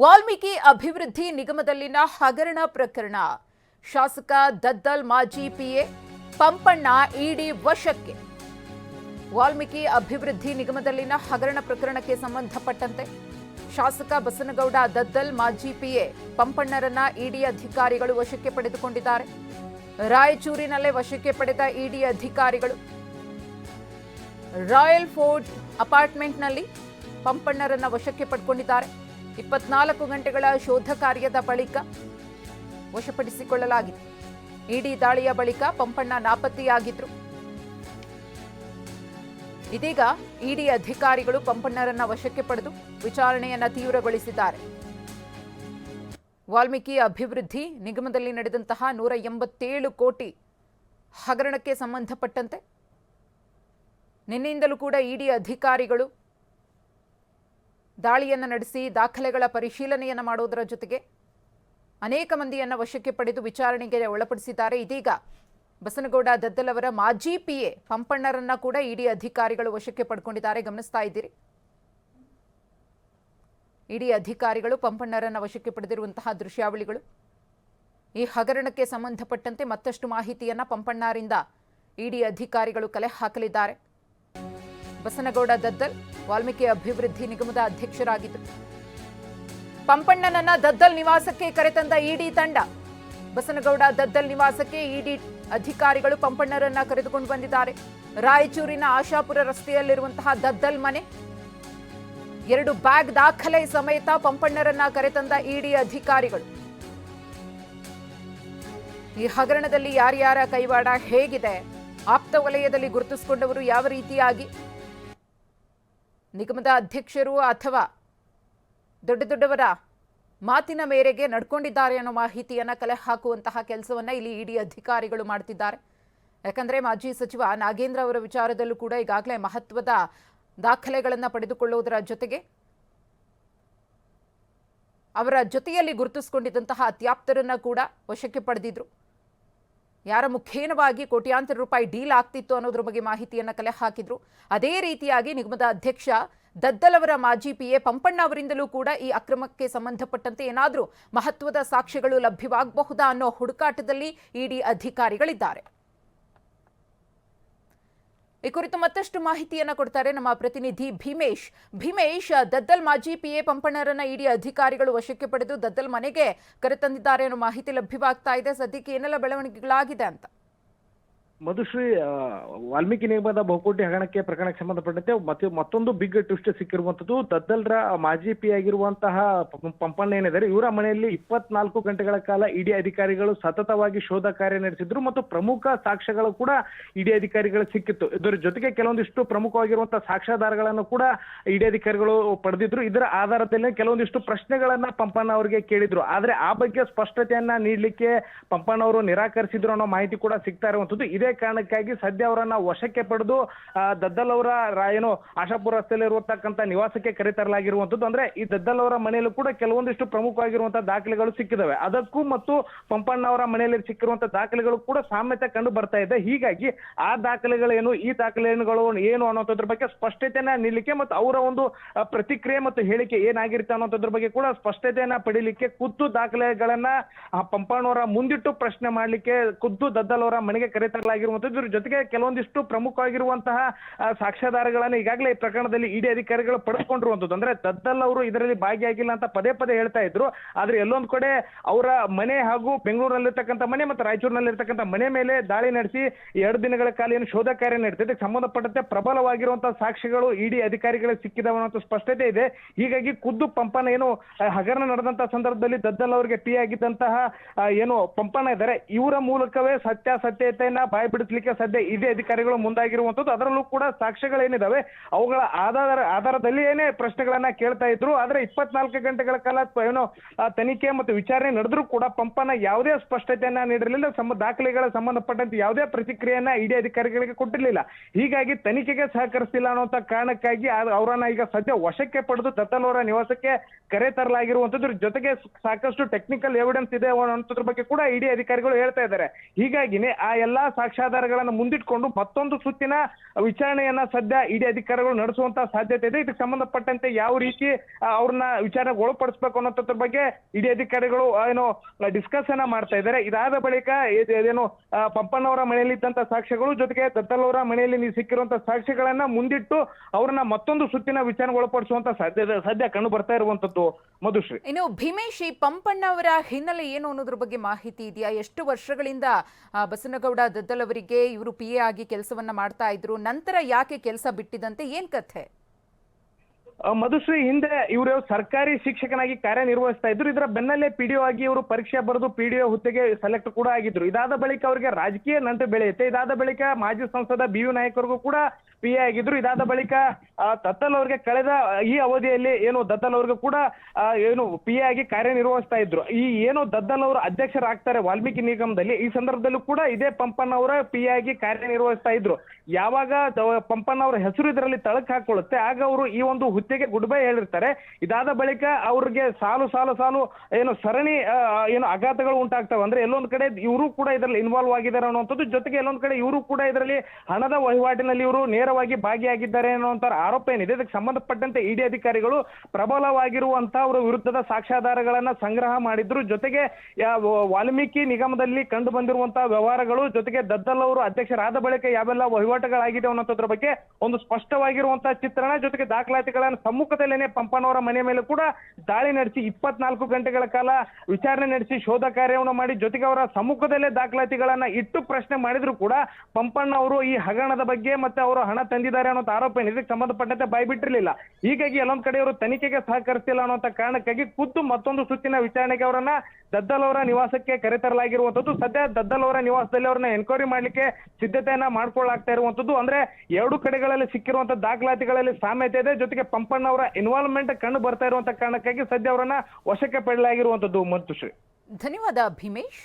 ವಾಲ್ಮೀಕಿ ಅಭಿವೃದ್ಧಿ ನಿಗಮದಲ್ಲಿನ ಹಗರಣ ಪ್ರಕರಣ. ಶಾಸಕ ದದ್ದಲ್ ಮಾಜಿ ಪಿಎ ಪಂಪಣ್ಣ ಇಡಿ ವಶಕ್ಕೆ. ವಾಲ್ಮೀಕಿ ಅಭಿವೃದ್ಧಿ ನಿಗಮದಲ್ಲಿನ ಹಗರಣ ಪ್ರಕರಣಕ್ಕೆ ಸಂಬಂಧಪಟ್ಟಂತೆ ಶಾಸಕ ಬಸನಗೌಡ ದದ್ದಲ್ ಮಾಜಿ ಪಿಎ ಪಂಪಣ್ಣರನ್ನ ಇಡಿ ಅಧಿಕಾರಿಗಳು ವಶಕ್ಕೆ ಪಡೆದುಕೊಂಡಿದ್ದಾರೆ. ರಾಯಚೂರಿನಲ್ಲೇ ವಶಕ್ಕೆ ಪಡೆದ ಇಡಿ ಅಧಿಕಾರಿಗಳು. ರಾಯಲ್ ಫೋರ್ಟ್ ಅಪಾರ್ಟ್ಮೆಂಟ್ನಲ್ಲಿ ಪಂಪಣ್ಣರನ್ನ ವಶಕ್ಕೆ ಪಡ್ಕೊಂಡಿದ್ದಾರೆ. ಇಪ್ಪತ್ನಾಲ್ಕು ಗಂಟೆಗಳ ಶೋಧ ಕಾರ್ಯದ ಬಳಿಕ ವಶಪಡಿಸಿಕೊಳ್ಳಲಾಗಿದೆ. ಇಡಿ ದಾಳಿಯ ಬಳಿಕ ಪಂಪಣ್ಣ ನಾಪತ್ತೆಯಾಗಿದ್ರು. ಇದೀಗ ಇಡಿ ಅಧಿಕಾರಿಗಳು ಪಂಪಣ್ಣರನ್ನ ವಶಕ್ಕೆ ಪಡೆದು ವಿಚಾರಣೆಯನ್ನ ತೀವ್ರಗೊಳಿಸಿದ್ದಾರೆ. ವಾಲ್ಮೀಕಿ ಅಭಿವೃದ್ಧಿ ನಿಗಮದಲ್ಲಿ ನಡೆದಂತಹ ನೂರ ಎಂಬತ್ತೇಳು ಕೋಟಿ ಹಗರಣಕ್ಕೆ ಸಂಬಂಧಪಟ್ಟಂತೆ ನಿನ್ನೆಯಿಂದಲೂ ಕೂಡ ಇಡಿ ಅಧಿಕಾರಿಗಳು ದಾಳಿಯನ್ನು ನಡೆಸಿ ದಾಖಲೆಗಳ ಪರಿಶೀಲನೆಯನ್ನು ಮಾಡುವುದರ ಜೊತೆಗೆ ಅನೇಕ ಮಂದಿಯನ್ನು ವಶಕ್ಕೆ ಪಡೆದು ವಿಚಾರಣೆಗೆ ಒಳಪಡಿಸಿದ್ದಾರೆ. ಇದೀಗ ಬಸನಗೌಡ ದದ್ದಲವರ ಮಾಜಿ ಪಿಎ ಪಂಪಣ್ಣರನ್ನ ಕೂಡ ಇಡಿ ಅಧಿಕಾರಿಗಳು ವಶಕ್ಕೆ ಪಡ್ಕೊಂಡಿದ್ದಾರೆ. ಗಮನಿಸ್ತಾ ಇದ್ದೀರಿ. ಇಡಿ ಅಧಿಕಾರಿಗಳು ಪಂಪಣ್ಣರನ್ನ ವಶಕ್ಕೆ ಪಡೆದಿರುವಂತಹ ದೃಶ್ಯಾವಳಿಗಳು. ಈ ಹಗರಣಕ್ಕೆ ಸಂಬಂಧಪಟ್ಟಂತೆ ಮತ್ತಷ್ಟು ಮಾಹಿತಿಯನ್ನ ಪಂಪಣ್ಣರಿಂದ ಇಡಿ ಅಧಿಕಾರಿಗಳು ಕಲೆ ಹಾಕಲಿದ್ದಾರೆ. ಬಸನಗೌಡ ದದ್ದಲ್ ವಾಲ್ಮೀಕಿ ಅಭಿವೃದ್ಧಿ ನಿಗಮದ ಅಧ್ಯಕ್ಷರಾಗಿದ್ದರು. ಪಂಪಣ್ಣನನ್ನ ದದ್ದಲ್ ನಿವಾಸಕ್ಕೆ ಕರೆತಂದ ಇಡಿ ತಂಡ. ಬಸನಗೌಡ ದದ್ದಲ್ ನಿವಾಸಕ್ಕೆ ಇಡಿ ಅಧಿಕಾರಿಗಳು ಪಂಪಣ್ಣರನ್ನ ಕರೆದುಕೊಂಡು ಬಂದಿದ್ದಾರೆ. ರಾಯಚೂರಿನ ಆಶಾಪುರ ರಸ್ತೆಯಲ್ಲಿರುವಂತಹ ದದ್ದಲ್ ಮನೆ. ಎರಡು ಬ್ಯಾಗ್ ದಾಖಲೆ ಸಮೇತ ಪಂಪಣ್ಣರನ್ನ ಕರೆತಂದ ಇಡಿ ಅಧಿಕಾರಿಗಳು. ಈ ಹಗರಣದಲ್ಲಿ ಯಾರ್ಯಾರ ಕೈವಾಡ ಹೇಗಿದೆ? ಆಪ್ತ ವಲಯದಲ್ಲಿ ಗುರುತಿಸಿಕೊಂಡವರು ಯಾವ ರೀತಿಯಾಗಿ? ನಿಗಮದ ಅಧ್ಯಕ್ಷರು ಅಥವಾ ದೊಡ್ಡ ದೊಡ್ಡವರ ಮಾತಿನ ಮೇರೆಗೆ ನಡ್ಕೊಂಡಿದ್ದಾರೆ ಅನ್ನೋ ಮಾಹಿತಿಯನ್ನ ಕಲೆ ಹಾಕುವಂತಹ ಕೆಲಸವನ್ನ ಇಲ್ಲಿ ಇಡಿ ಅಧಿಕಾರಿಗಳು ಮಾಡ್ತಿದ್ದಾರೆ. ಯಾಕಂದ್ರೆ ಮಾಜಿ ಸಚಿವ ನಾಗೇಂದ್ರ ಅವರ ವಿಚಾರದಲ್ಲೂ ಕೂಡ ಈಗಾಗಲೇ ಮಹತ್ವದ ದಾಖಲೆಗಳನ್ನು ಪಡೆದುಕೊಳ್ಳುವುದರ ಜೊತೆಗೆ ಅವರ ಜೊತೆಯಲ್ಲಿ ಗುರುತಿಸಿಕೊಂಡಿದ್ದಂತಹ ಅತ್ಯಾಪ್ತರನ್ನು ಕೂಡ ವಶಕ್ಕೆ ಪಡೆದಿದ್ರು. ಯಾರ ಮುಖೇನವಾಗಿ ಕೋಟ್ಯಾಂತರ ರೂಪಾಯಿ ಡೀಲ್ ಆಗ್ತಿತ್ತು ಅನ್ನೋದ್ರ ಬಗ್ಗೆ ಮಾಹಿತಿಯನ್ನು ಕಲೆ ಹಾಕಿದ್ರು. ಅದೇ ರೀತಿಯಾಗಿ ನಿಗಮದ ಅಧ್ಯಕ್ಷ ದದ್ದಲ್ ಅವರ ಮಾಜಿ ಎ ಪಂಪಣ್ಣ ಅವರಿಂದಲೂ ಕೂಡ ಈ ಅಕ್ರಮಕ್ಕೆ ಸಂಬಂಧಪಟ್ಟಂತೆ ಏನಾದರೂ ಮಹತ್ವದ ಸಾಕ್ಷ್ಯಗಳು ಲಭ್ಯವಾಗಬಹುದಾ ಅನ್ನೋ ಹುಡುಕಾಟದಲ್ಲಿ ಇಡಿ ಅಧಿಕಾರಿಗಳಿದ್ದಾರೆ. ಈ ಕುರಿತು ಮತ್ತಷ್ಟು ಮಾಹಿತಿಯನ್ನು ಕೊಡ್ತಾರೆ ನಮ್ಮ ಪ್ರತಿನಿಧಿ ಭೀಮೇಶ್. ಭೀಮೇಶ್, ದದ್ದಲ್ ಮಾಜಿ ಪಿಎ ಪಂಪಣ್ಣರನ್ನ ಇಡಿ ಅಧಿಕಾರಿಗಳು ವಶಕ್ಕೆ ಪಡೆದು ದದ್ದಲ್ ಮನೆಗೆ ಕರೆತಂದಿದ್ದಾರೆ ಅನ್ನೋ ಮಾಹಿತಿ ಲಭ್ಯವಾಗ್ತಾ ಇದೆ. ಸದ್ಯಕ್ಕೆ ಏನೆಲ್ಲ ಬೆಳವಣಿಗೆಗಳಾಗಿದೆ ಅಂತ? ಮಧುಶ್ರೀ ವಾಲ್ಮೀಕಿ ನಿಗಮದ ಬಹುಕೋಟಿ ಹಗರಣಕ್ಕೆ ಪ್ರಕರಣಕ್ಕೆ ಸಂಬಂಧಪಟ್ಟಂತೆ ಮತ್ತೆ ಮತ್ತೊಂದು ಬಿಗ್ ಟ್ವಿಸ್ಟ್ ಸಿಕ್ಕಿರುವಂತದ್ದು ದದ್ದಲ್ರ ಮಾಜಿ ಪಿ ಆಗಿರುವಂತಹ ಪಂಪಣ್ಣ ಏನಿದ್ದಾರೆ, ಇವರ ಮನೆಯಲ್ಲಿ ಇಪ್ಪತ್ನಾಲ್ಕು ಗಂಟೆಗಳ ಕಾಲ ಇಡಿ ಅಧಿಕಾರಿಗಳು ಸತತವಾಗಿ ಶೋಧ ಕಾರ್ಯ ನಡೆಸಿದ್ರು ಮತ್ತು ಪ್ರಮುಖ ಸಾಕ್ಷ್ಯಗಳು ಕೂಡ ಇಡಿ ಅಧಿಕಾರಿಗಳು ಸಿಕ್ಕಿತ್ತು. ಇದರ ಜೊತೆಗೆ ಕೆಲವೊಂದಿಷ್ಟು ಪ್ರಮುಖವಾಗಿರುವಂತಹ ಸಾಕ್ಷ್ಯಾಧಾರಗಳನ್ನು ಕೂಡ ಇಡಿ ಅಧಿಕಾರಿಗಳು ಪಡೆದಿದ್ರು. ಇದರ ಆಧಾರದಲ್ಲಿ ಕೆಲವೊಂದಿಷ್ಟು ಪ್ರಶ್ನೆಗಳನ್ನ ಪಂಪಣ್ಣ ಅವರಿಗೆ ಕೇಳಿದ್ರು. ಆದ್ರೆ ಆ ಬಗ್ಗೆ ಸ್ಪಷ್ಟತೆಯನ್ನ ನೀಡಲಿಕ್ಕೆ ಪಂಪಣ್ಣ ಅವರು ನಿರಾಕರಿಸಿದ್ರು ಅನ್ನೋ ಮಾಹಿತಿ ಕೂಡ ಸಿಗ್ತಾ ಇರುವಂತದ್ದು ಇದೇ ಕಾರಣಕ್ಕಾಗಿ ಸದ್ಯ ಅವರನ್ನ ವಶಕ್ಕೆ ಪಡೆದು ದದ್ದಲ್ ಅವರ ಏನು, ಆಶಾಪುರ ರಸ್ತೆಯಲ್ಲಿ ನಿವಾಸಕ್ಕೆ ಕರೆತರಲಾಗಿರುವಂತದ್ದು. ಅಂದ್ರೆ ಈ ದದ್ದಲ್ ಅವರ ಮನೆಯಲ್ಲೂ ಕೂಡ ಕೆಲವೊಂದಿಷ್ಟು ಪ್ರಮುಖವಾಗಿರುವಂತಹ ದಾಖಲೆಗಳು ಸಿಕ್ಕಿದವೆ. ಅದಕ್ಕೂ ಮತ್ತು ಪಂಪಣ್ಣ ಅವರ ಮನೆಯಲ್ಲಿ ಸಿಕ್ಕಿರುವಂತಹ ದಾಖಲೆಗಳು ಕೂಡ ಸಾಮ್ಯತೆ ಕಂಡು ಬರ್ತಾ ಇದೆ. ಹೀಗಾಗಿ ಆ ದಾಖಲೆಗಳೇನು, ಈ ದಾಖಲೆಗಳು ಏನು ಅನ್ನೋದ್ರ ಬಗ್ಗೆ ಸ್ಪಷ್ಟತೆಯನ್ನ ನೀಡಲಿಕ್ಕೆ ಮತ್ತು ಅವರ ಒಂದು ಪ್ರತಿಕ್ರಿಯೆ ಮತ್ತು ಹೇಳಿಕೆ ಏನಾಗಿರುತ್ತೆ ಅನ್ನೋದ್ರ ಬಗ್ಗೆ ಕೂಡ ಸ್ಪಷ್ಟತೆಯನ್ನ ಪಡೀಲಿಕ್ಕೆ ಖುದ್ದು ದಾಖಲೆಗಳನ್ನ ಪಂಪಣ್ಣವರ ಮುಂದಿಟ್ಟು ಪ್ರಶ್ನೆ ಮಾಡಲಿಕ್ಕೆ ಖುದ್ದು ದದ್ದಲ್ ಅವರ ಮನೆಗೆ ಕರೆತರಲಾಗಿರುವಂತದ್ದು ಇದ್ರ ಜೊತೆಗೆ ಕೆಲವೊಂದಿಷ್ಟು ಪ್ರಮುಖವಾಗಿರುವಂತಹ ಸಾಕ್ಷ್ಯಾಧಾರಗಳನ್ನು ಸಾಕ್ಷ್ಯಾಧಾರಗಳನ್ನ ಈಗಾಗಲೇ ಈ ಪ್ರಕರಣದಲ್ಲಿ ಇಡಿ ಅಧಿಕಾರಿಗಳು ಪಡೆದುಕೊಂಡಿರುವಂತದ್ದು ಅಂದ್ರೆ ದದ್ದಲ್ ಅವರು ಇದರಲ್ಲಿ ಭಾಗಿಯಾಗಿಲ್ಲ ಅಂತ ಪದೇ ಪದೇ ಹೇಳ್ತಾ ಇದ್ರು. ಆದ್ರೆ ಎಲ್ಲೊಂದ್ ಕಡೆ ಅವರ ಮನೆ ಹಾಗೂ ಬೆಂಗಳೂರಿನಲ್ಲಿರ್ತಕ್ಕಂಥ ಮನೆ ಮತ್ತು ರಾಯಚೂರಿನಲ್ಲಿರ್ತಕ್ಕಂಥ ಮನೆ ಮೇಲೆ ದಾಳಿ ನಡೆಸಿ ಎರಡು ದಿನಗಳ ಕಾಲ ಏನು ಶೋಧ ಕಾರ್ಯ ನಡೆಸಿದೆ ಇದಕ್ಕೆ ಸಂಬಂಧಪಟ್ಟಂತೆ ಪ್ರಬಲವಾಗಿರುವಂತಹ ಸಾಕ್ಷಿಗಳು ಇಡಿ ಅಧಿಕಾರಿಗಳಿಗೆ ಸಿಕ್ಕಿದವ ಅನ್ನೋ ಸ್ಪಷ್ಟತೆ ಇದೆ. ಹೀಗಾಗಿ ಖುದ್ದು ಪಂಪನ ಏನು ಹಗರಣ ನಡೆದಂತಹ ಸಂದರ್ಭದಲ್ಲಿ ದದ್ದಲ್ ಅವರಿಗೆ ಟೀ ಆಗಿದ್ದಂತಹ ಏನು ಪಂಪನ ಇದ್ದಾರೆ. ಇವರ ಮೂಲಕವೇ ಸತ್ಯಾಸತ್ಯತೆಯನ್ನ ಬಾಯಿ ಬಿಡಿಸ್ಲಿಕ್ಕೆ ಸದ್ಯ ಇದೆ ಅಧಿಕಾರಿಗಳು ಮುಂದಾಗಿರುವಂತದ್ದು. ಅದರಲ್ಲೂ ಕೂಡ ಸಾಕ್ಷ್ಯಗಳೇನಿದಾವೆ? ಅವುಗಳ ಆಧಾರ ಆಧಾರದಲ್ಲಿ ಏನೇ ಪ್ರಶ್ನೆಗಳನ್ನ ಕೇಳ್ತಾ ಇದ್ರು. ಆದ್ರೆ ಇಪ್ಪತ್ನಾಲ್ಕು ಗಂಟೆಗಳ ಕಾಲ ಏನೋ ತನಿಖೆ ಮತ್ತು ವಿಚಾರಣೆ ನಡೆದ್ರೂ ಕೂಡ ಪಂಪನ ಯಾವುದೇ ಸ್ಪಷ್ಟತೆಯನ್ನ ನೀಡಿರಲಿಲ್ಲ. ದಾಖಲೆಗಳ ಸಂಬಂಧಪಟ್ಟಂತೆ ಯಾವುದೇ ಪ್ರತಿಕ್ರಿಯೆಯನ್ನ ಇಡಿ ಅಧಿಕಾರಿಗಳಿಗೆ ಕೊಟ್ಟಿರಲಿಲ್ಲ. ಹೀಗಾಗಿ ತನಿಖೆಗೆ ಸಹಕರಿಸಿಲ್ಲ ಅನ್ನುವಂತ ಕಾರಣಕ್ಕಾಗಿ ಅವರನ್ನ ಈಗ ಸದ್ಯ ವಶಕ್ಕೆ ಪಡೆದು ದತ್ತಲ್ ನಿವಾಸಕ್ಕೆ ಕರೆ ತರಲಾಗಿರುವಂತದ್ರ ಜೊತೆಗೆ ಸಾಕಷ್ಟು ಟೆಕ್ನಿಕಲ್ ಎವಿಡೆನ್ಸ್ ಇದೆ ಅನ್ನೋದ್ರ ಬಗ್ಗೆ ಕೂಡ ಇಡಿ ಅಧಿಕಾರಿಗಳು ಹೇಳ್ತಾ ಇದ್ದಾರೆ. ಹೀಗಾಗಿನೇ ಆ ಎಲ್ಲಾ ಸಾಕ್ಷ್ಯ ಸಾಕ್ಷ್ಯಾಧಾರಗಳನ್ನು ಮುಂದಿಟ್ಕೊಂಡು ಮತ್ತೊಂದು ಸುತ್ತಿನ ವಿಚಾರಣೆಯನ್ನ ಸದ್ಯ ಇಡಿ ಅಧಿಕಾರಿಗಳು ನಡೆಸುವಂತ ಸಾಧ್ಯತೆ ಇದೆ. ಇದಕ್ಕೆ ಸಂಬಂಧಪಟ್ಟಂತೆ ಯಾವ ರೀತಿ ಅವ್ರನ್ನ ವಿಚಾರಣೆಗೆ ಒಳಪಡಿಸಬೇಕು ಅನ್ನೋದ್ರ ಬಗ್ಗೆ ಇಡಿ ಅಧಿಕಾರಿಗಳು ಏನು ಡಿಸ್ಕಸ್ ಅನ್ನ ಮಾಡ್ತಾ ಇದ್ದಾರೆ. ಇದಾದ ಬಳಿಕ ಏನು ಪಂಪನವರ ಮನೆಯಲ್ಲಿ ಇದ್ದಂತ ಸಾಕ್ಷ್ಯಗಳು ಜೊತೆಗೆ ದತ್ತಲ್ ಅವರ ಮನೆಯಲ್ಲಿ ನೀವು ಸಿಕ್ಕಿರುವಂತ ಸಾಕ್ಷ್ಯಗಳನ್ನ ಮುಂದಿಟ್ಟು ಅವ್ರನ್ನ ಮತ್ತೊಂದು ಸುತ್ತಿನ ವಿಚಾರಣೆ ಒಳಪಡಿಸುವಂತ ಸಾಧ್ಯತೆ ಸದ್ಯ ಕಂಡು ಬರ್ತಾ ಇರುವಂತದ್ದು ಮಧುಶ್ರೀ. ಇನ್ನು ಭೀಮೇಶ್, ಈ ಪಂಪಣ್ಣವರ ಹಿನ್ನೆಲೆ ಏನು ಅನ್ನೋದ್ರ ಬಗ್ಗೆ ಮಾಹಿತಿ ಇದೆಯಾ? ಎಷ್ಟು ವರ್ಷಗಳಿಂದ ಬಸನಗೌಡ ದದ್ದಲ್ ಅವರಿಗೆ ಇವರು ಪಿ ಆಗಿ ಕೆಲಸವನ್ನ ಮಾಡ್ತಾ ಇದ್ರು, ನಂತರ ಯಾಕೆ ಕೆಲಸ ಬಿಟ್ಟಿದಂತೆ ಏನ್ ಕಥೆ? ಮಧುಶ್ರೀ, ಹಿಂದೆ ಇವರು ಸರ್ಕಾರಿ ಶಿಕ್ಷಕನಾಗಿ ಕಾರ್ಯನಿರ್ವಹಿಸ್ತಾ ಇದ್ರು, ಇದರ ಬೆನ್ನಲ್ಲೇ ಪಿಡಿಒ ಆಗಿ ಇವರು ಪರೀಕ್ಷೆ ಬರೆದು ಪಿಡಿಒ ಹುದ್ದೆಗೆ ಸೆಲೆಕ್ಟ್ ಕೂಡ ಆಗಿದ್ರು. ಇದಾದ ಬಳಿಕ ಅವರಿಗೆ ರಾಜಕೀಯ ನಂಟು ಬೆಳೆಯುತ್ತೆ. ಇದಾದ ಬಳಿಕ ಮಾಜಿ ಸಂಸದ ಬಿ ಯು ನಾಯಕರಿಗೂ ಕೂಡ ಪಿ ಎ ಆಗಿದ್ರು, ಇದಾದ ಬಳಿಕ ದತ್ತಲ್ ಅವರಿಗೆ ಕಳೆದ ಈ ಅವಧಿಯಲ್ಲಿ ಏನು ದತ್ತಲ್ ಅವ್ರಿಗೂ ಕೂಡ ಏನು ಪಿ ಎ ಆಗಿ ಕಾರ್ಯನಿರ್ವಹಿಸ್ತಾ ಇದ್ರು. ಈ ಏನು ದದ್ದಲ್ ಅವರು ಅಧ್ಯಕ್ಷರಾಗ್ತಾರೆ ವಾಲ್ಮೀಕಿ ನಿಗಮದಲ್ಲಿ, ಈ ಸಂದರ್ಭದಲ್ಲೂ ಕೂಡ ಇದೇ ಪಂಪನ್ ಅವರ ಪಿ ಎ ಆಗಿ ಕಾರ್ಯನಿರ್ವಹಿಸ್ತಾ ಇದ್ರು. ಯಾವಾಗ ಪಂಪನ್ ಅವರ ಹೆಸರು ಇದರಲ್ಲಿ ತಳಕ್ ಹಾಕೊಳ್ಳುತ್ತೆ ಆಗ ಅವರು ಈ ಒಂದು ಹುದ್ದೆಗೆ ಗುಡ್ ಬೈ ಹೇಳಿರ್ತಾರೆ. ಇದಾದ ಬಳಿಕ ಅವ್ರಿಗೆ ಸಾಲು ಸಾಲು ಸಾಲು ಏನು ಸರಣಿ ಏನು ಆಘಾತಗಳು ಉಂಟಾಗ್ತವೆ. ಅಂದ್ರೆ ಎಲ್ಲೊಂದ್ ಕಡೆ ಇವರು ಕೂಡ ಇದರಲ್ಲಿ ಇನ್ವಾಲ್ವ್ ಆಗಿದ್ದಾರೆ ಅನ್ನುವಂಥದ್ದು, ಜೊತೆಗೆ ಎಲ್ಲೊಂದ್ ಕಡೆ ಇವರು ಕೂಡ ಇದರಲ್ಲಿ ಹಣದ ವಹಿವಾಟಿನಲ್ಲಿ ಇವರು ನೇರವಾಗಿ ಭಾಗಿಯಾಗಿದ್ದಾರೆ ಅನ್ನುವಂತ ಆರೋಪ ಏನಿದೆ? ಇದಕ್ಕೆ ಸಂಬಂಧಪಟ್ಟಂತೆ ಇಡಿ ಅಧಿಕಾರಿಗಳು ಪ್ರಬಲವಾಗಿರುವಂತಹ ಅವರ ವಿರುದ್ಧದ ಸಾಕ್ಷ್ಯಾಧಾರಗಳನ್ನ ಸಂಗ್ರಹ ಮಾಡಿದ್ರು. ಜೊತೆಗೆ ವಾಲ್ಮೀಕಿ ನಿಗಮದಲ್ಲಿ ಕಂಡು ಬಂದಿರುವಂತಹ ವ್ಯವಹಾರಗಳು, ಜೊತೆಗೆ ದದ್ದಲ್ ಅವರು ಅಧ್ಯಕ್ಷರಾದ ಬಳಿಕ ಯಾವೆಲ್ಲ ವಹಿವಾಟುಗಳಾಗಿದೆ ಅನ್ನೋದ್ರ ಬಗ್ಗೆ ಒಂದು ಸ್ಪಷ್ಟವಾಗಿರುವಂತಹ ಚಿತ್ರಣ, ಜೊತೆಗೆ ದಾಖಲಾತಿಗಳನ್ನು ಸಮ್ಮುಖದಲ್ಲೇನೆ ಪಂಪನವರ ಮನೆ ಮೇಲೆ ಕೂಡ ದಾಳಿ ನಡೆಸಿ ಇಪ್ಪತ್ನಾಲ್ಕು ಗಂಟೆಗಳ ಕಾಲ ವಿಚಾರಣೆ ನಡೆಸಿ ಶೋಧ ಕಾರ್ಯವನ್ನು ಮಾಡಿ, ಜೊತೆಗೆ ಅವರ ಸಮ್ಮುಖದಲ್ಲೇ ದಾಖಲಾತಿಗಳನ್ನ ಇಟ್ಟು ಪ್ರಶ್ನೆ ಮಾಡಿದ್ರು ಕೂಡ ಪಂಪಣ್ಣ ಅವರು ಈ ಹಗರಣದ ಬಗ್ಗೆ ಮತ್ತೆ ಅವರು ಹಣ ತಂದಿದ್ದಾರೆ ಅನ್ನೋ ಆರೋಪ ಇದಕ್ಕೆ ಸಂಬಂಧಪಟ್ಟಂತೆ ಬಾಯ್ಬಿಟ್ಟಿರಲಿಲ್ಲ. ಹೀಗಾಗಿ ಎಲ್ಲೊಂದ್ ಕಡೆ ಅವರು ತನಿಖೆಗೆ ಸಹಕರಿಸಿಲ್ಲ ಅನ್ನೋ ಕಾರಣಕ್ಕಾಗಿ ಖುದ್ದು ಮತ್ತೊಂದು ಸುತ್ತಿನ ವಿಚಾರಣೆಗೆ ಅವರನ್ನ ದದ್ದಲ್ ಅವರ ನಿವಾಸಕ್ಕೆ ಕರೆತರಲಾಗಿರುವಂತದ್ದು ಸದ್ಯ ದದ್ದಲ್ ಅವರ ನಿವಾಸದಲ್ಲಿ ಅವ್ರನ್ನ ಎನ್ಕ್ವೈರಿ ಮಾಡ್ಲಿಕ್ಕೆ ಸಿದ್ಧತೆಯನ್ನ ಮಾಡ್ಕೊಳ್ಳಾಗ್ತಾ ಇರುವಂತದ್ದು ಅಂದ್ರೆ ಎರಡು ಕಡೆಗಳಲ್ಲಿ ಸಿಕ್ಕಿರುವಂತ ದಾಖಲಾತಿಗಳಲ್ಲಿ ಸಾಮ್ಯತೆ ಇದೆ. ಜೊತೆಗೆ ಪಂಪಣ್ಣ ಅವರ ಇನ್ವಾಲ್ವ್ಮೆಂಟ್ ಕಂಡು ಬರ್ತಾ ಇರುವಂತ ಕಾರಣಕ್ಕಾಗಿ ಸದ್ಯ ಅವರನ್ನ ವಶಕ್ಕೆ ಪಡೆಯಲಾಗಿರುವಂತದ್ದು ಮಂತುಶ್ರೀ. ಧನ್ಯವಾದ, ಭೀಮೇಶ್.